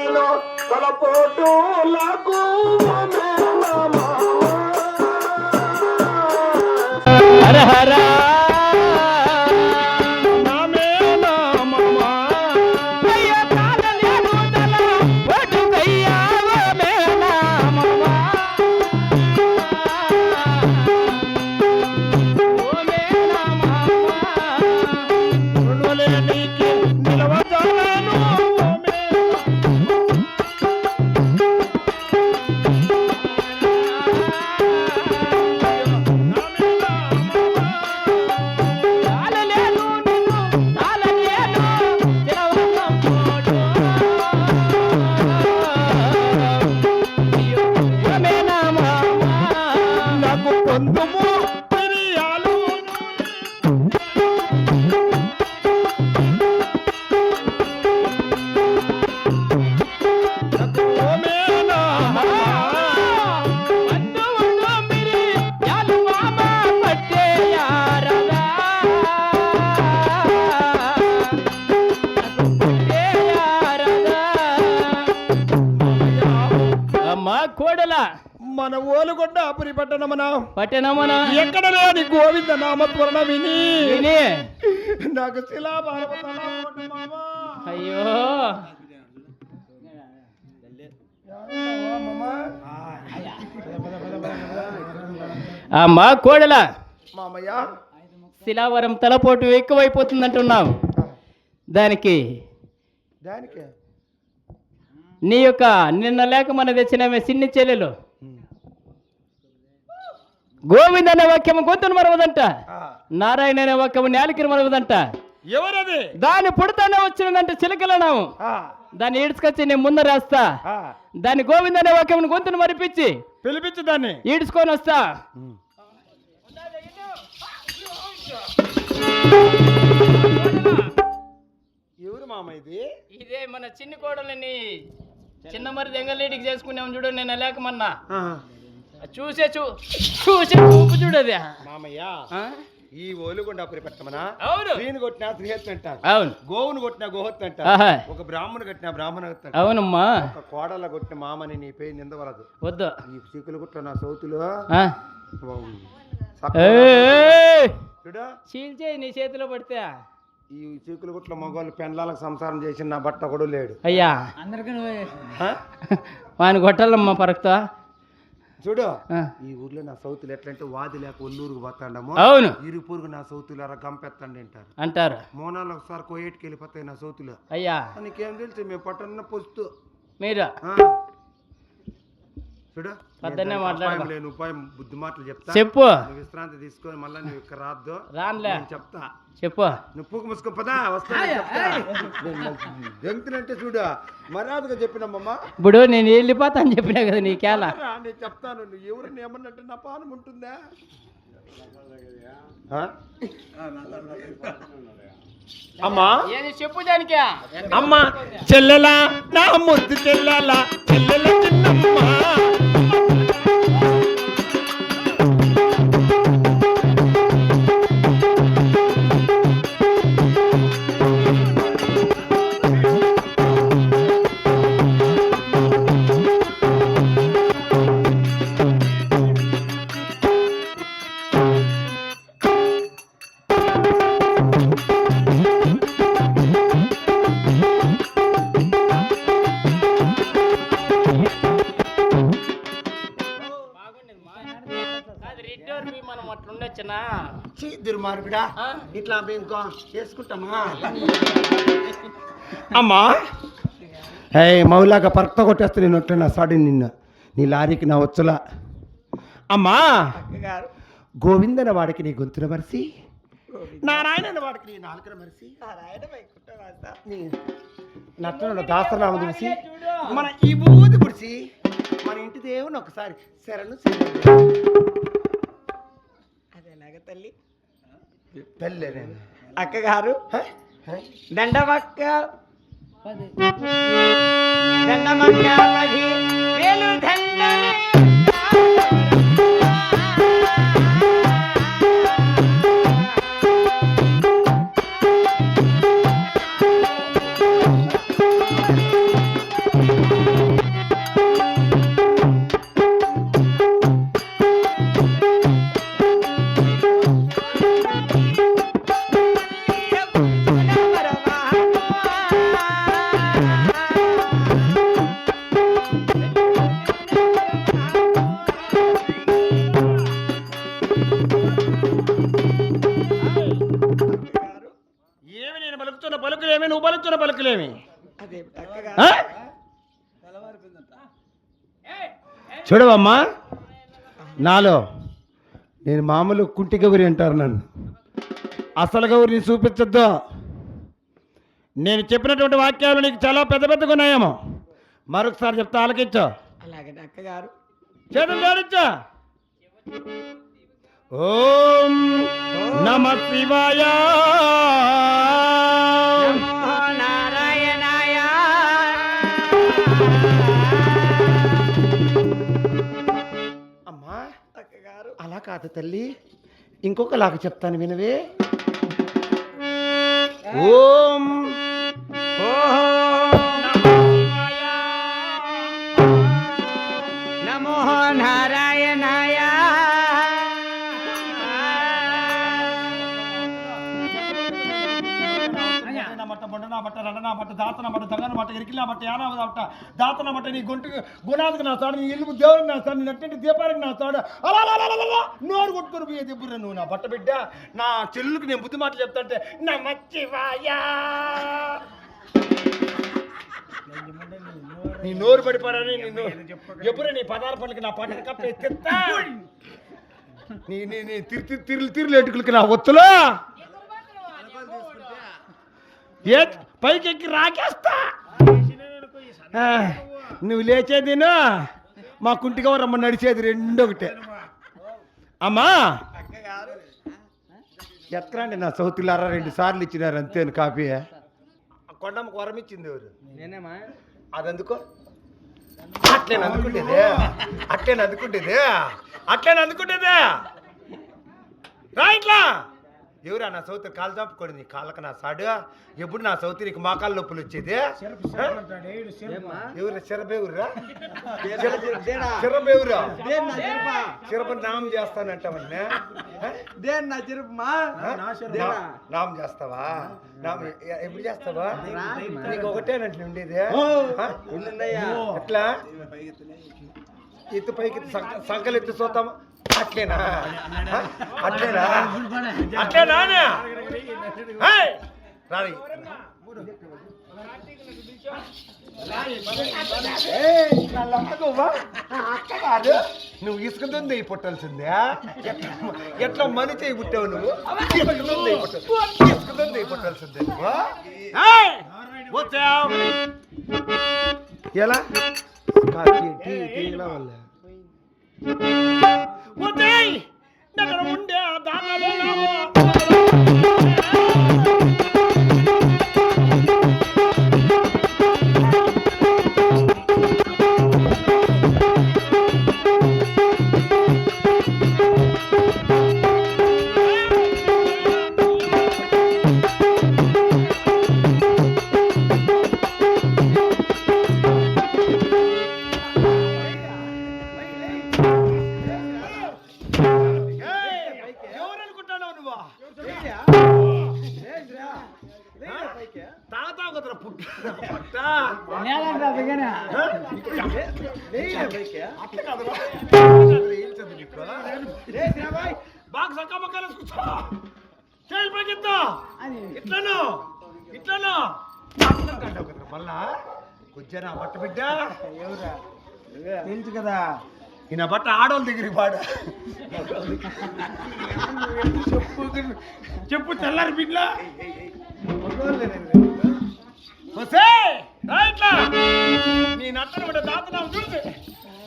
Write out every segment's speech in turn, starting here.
నేను తలపోటు హర హర కోడల మన ఓలుగొండ అపురి పట్టణమన. పట్టెనమ్మన ఎక్కడ లేని గోవింద నామస్మరణ విని. విని. నాకు శిలా. అయ్యో? అమ్మా కోడల. మామయ్య. శిలావరం తలపోటు ఎక్కువైపోతుందంటున్నావు. దానికి దానికే? నీ యొక్క నిన్న లేక మన తెచ్చిన సిన్ని చెల్లెలు. గోవింద్ అనే వాక్యము గొంతును మరవదంట. నారాయణ అనే వాక్యము నేలకిని మరవదంట. ఎవరది? దాన్ని పుడతానే వచ్చినదంటే చిలకలనాము ఆ, దాన్ని ఈడ్చుకొచ్చి నేను ముందర రాస్తా. ఆ, దాన్ని గోవింద్ అనే వాక్యమును గొంతును మరిపించి పిలిపించు దాన్ని. ఈడ్చుకొని వస్తా. ఎవరు మామ ఇది? ఇదే మన చిన్ని కోడలని చిన్న మరి దెంగలేటికి చేసుకున్నాం చూడు నేను లేకమన్నా చూసే చూ చూసే చూపు చూడదే మామయ్య? ఈ ఓలుగొండ అవును. స్త్రీని కొట్టినా స్త్రీహత్య అంటారు. అవును. గోవును కొట్టినా గోహత్య అంటారు. ఆహా. ఒక బ్రాహ్మణు కొట్టినా బ్రాహ్మణ. అవునమ్మా. ఒక కోడల కొట్టిన మామని నీ పేరు నిందవలదు వద్దు. ఈ చీకులు గుట్ల నా సౌతులు! చూడు. చీల్చే నీ చేతిలో పడితే. ఈ చీకులు గుట్ల మగవాళ్ళు పెండ్లాలకు సంసారం చేసిన నా బట్ట కూడా లేడు. అయ్యా. హ? వాని కొట్టాలమ్మా పరక్తా. చూడు. ఈ ఊర్లో నా సౌతులు ఎట్లంటే వాది లేక ఒల్లూరుకు పోతాండము అవును. ఇరు పురుగు నా సౌతులు అలా గంపెత్తండి అంటారు. అంటారు మోనాలు ఒకసారి కోయేటికి వెళ్ళిపోతాయి నా సౌతులు. అయ్యా. నీకేం తెలుసు మేము పట్టణ పొస్తు. మీరు. చూడు. మాట్లాడదాం. ఉపాయం లేని ఉపాయం బుద్ధి మాటలు చెప్తా. చెప్పు. విశ్రాంతి తీసుకొని మళ్ళీ నువ్వు ఇక్కడ రాద్దు. రాన్లే. నేను చెప్తా. చెప్పు. నువ్వు పూకు మూసుకో పదా వస్తా చూడు మర్యాదగా చెప్పినమ్మా ఇప్పుడు నేను వెళ్ళిపోతా అని చెప్పినా కదా నీకేలా నేను చెప్తాను. నువ్వు ఎవరిని ఏమన్నట్టు నా పానం ఉంటుందా? ఆ? అమ్మా. చెప్పు దానికే? అమ్మా. చెల్లెలా? నా ముద్దు చెల్లెలా? చెల్లెల చిన్నమ్మ. దుర్మార్గుడా. ఆ? ఇట్లా ఇంకా చేసుకుంటామా? అమ్మా. ఏ మౌలాగా పరక్త కొట్టేస్తే నేను ఒట్లే నా సాడి నిన్ను. నీ లారీకి నా వచ్చులా అమ్మా. గోవిందన వాడికి నీ గొంతున మరిసి నారాయణ వాడికి నీ నాలుకన మరిసి నట్టనుడు దాసనామ చూసి మన ఈ బూది పుడిసి మన ఇంటి దేవుని ఒకసారి శరణు. అదేలాగా తల్లి? తల్లి అక్కగారు? దండమక్క. దండమక్క పది. వేలు దండమే చూడవమ్మా. నాలో నేను మామూలు కుంటి గౌరి అంటారు నన్ను. అసలు గౌరిని చూపించొద్దు. నేను చెప్పినటువంటి వాక్యాలు నీకు చాలా పెద్ద పెద్దగా ఉన్నాయేమో. మరొకసారి చెప్తా ఆలకించు. అలాగే అక్కగారు చేతులు జోడించు. ఓం నమ శివాయ. కాదు తల్లి. ఇంకొకలాగా చెప్తాను వినవే. ఓం బొండనా బట్ట దాతన బట్ట దగన బట్ట ఇరికినా బట్ట యానా బట్ట దాతన బట్ట నీ గొంతు గుణానికి నా తాడు నీ ఇల్లు దేవుడికి నా తాడు నీ నట్టింటి దీపానికి నా తాడు అలా నోరు కొట్టుకొని పోయే దెబ్బురా నువ్వు నా బట్ట బిడ్డ? నా చెల్లుకి నేను బుద్ధి మాటలు చెప్తాంటే నమచ్చివాయా. నీ నోరు పడిపోరని నిన్ను ఎప్పుడు నీ పదాల పనులకి నా పంట కప్ప ఎత్తిస్తా. నీ నీ నీ తిరు తిరు తిరులు తిరులు ఎటుకులకి నా ఒత్తులో? ఏ పైకి ఎక్కి రాకేస్తా ఆ, నువ్వు లేచేదిను? మా కుంటిగా రమ్మ నడిచేది రెండు ఒకటే అమ్మా! అక్కగారు. ఎత్తరండి నా సౌతులారా రెండు సార్లు ఇచ్చినారు అంతేను కాపీ కొండమ్మకు వరం ఇచ్చింది ఎవరు? నేనేమా? అది అందుకో అట్లేను అందుకుంటేదే అట్లేను అందుకుంటేదే అట్లేను అందుకుంటేదే రా ఇట్లా! ఎవరా నా సౌతి కాలు చాపుకోండి నీ కాళ్ళకి నా సాడు? ఎప్పుడు నా సౌతి నీకు మోకాళ్ళ నొప్పులు వచ్చేది? ఎవరు చిరబేవురా నామం చేస్తానంటావన్నా? దేని నా చెరుపుమా నామం చేస్తావా? నామం ఎప్పుడు చేస్తావా? నీకు ఒకటేనంటే ఉండేది. ఎట్లా? ఎత్తు పైకి ఎత్తు, సంక- సంకలు ఎత్తు చూద్దాం అట్లేనా? అట్లేనా? అట్లేనా రాని నువ్వు? ఇసుకుతుంది పుట్టాల్సిందే. ఎట్లా మని చేయి పుట్టావు నువ్వు? ఇసుకుతుంది పుట్టాలి పుట్టాల్సిందే నువ్వు ఎలా? కాఫీ, టీ, ఉదయ్ దగ్గర ఉండే ఆ బాగా సక్క మక్కలు కూర్చో చేయి పైకెత్తు ఇట్లను ఇట్లను అట్లా కంటావు మళ్ళా కుజ్జనా బట్ట బిడ్డ తెలుసు కదా ఈయన బట్ట ఆడోళ్ళ దగ్గరికి పాడు చెప్పు చెప్పు తెల్లారి బిడ్డ వస్తే నీ నట్టను బిడ్డ దాతనాం చూసి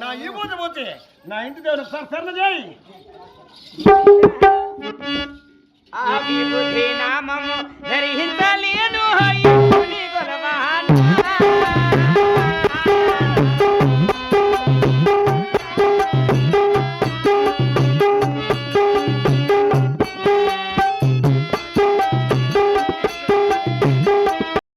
నా ఈ పోతే పోతే నా ఇంటి దేవుడు ఒకసారి సరణ చేయి.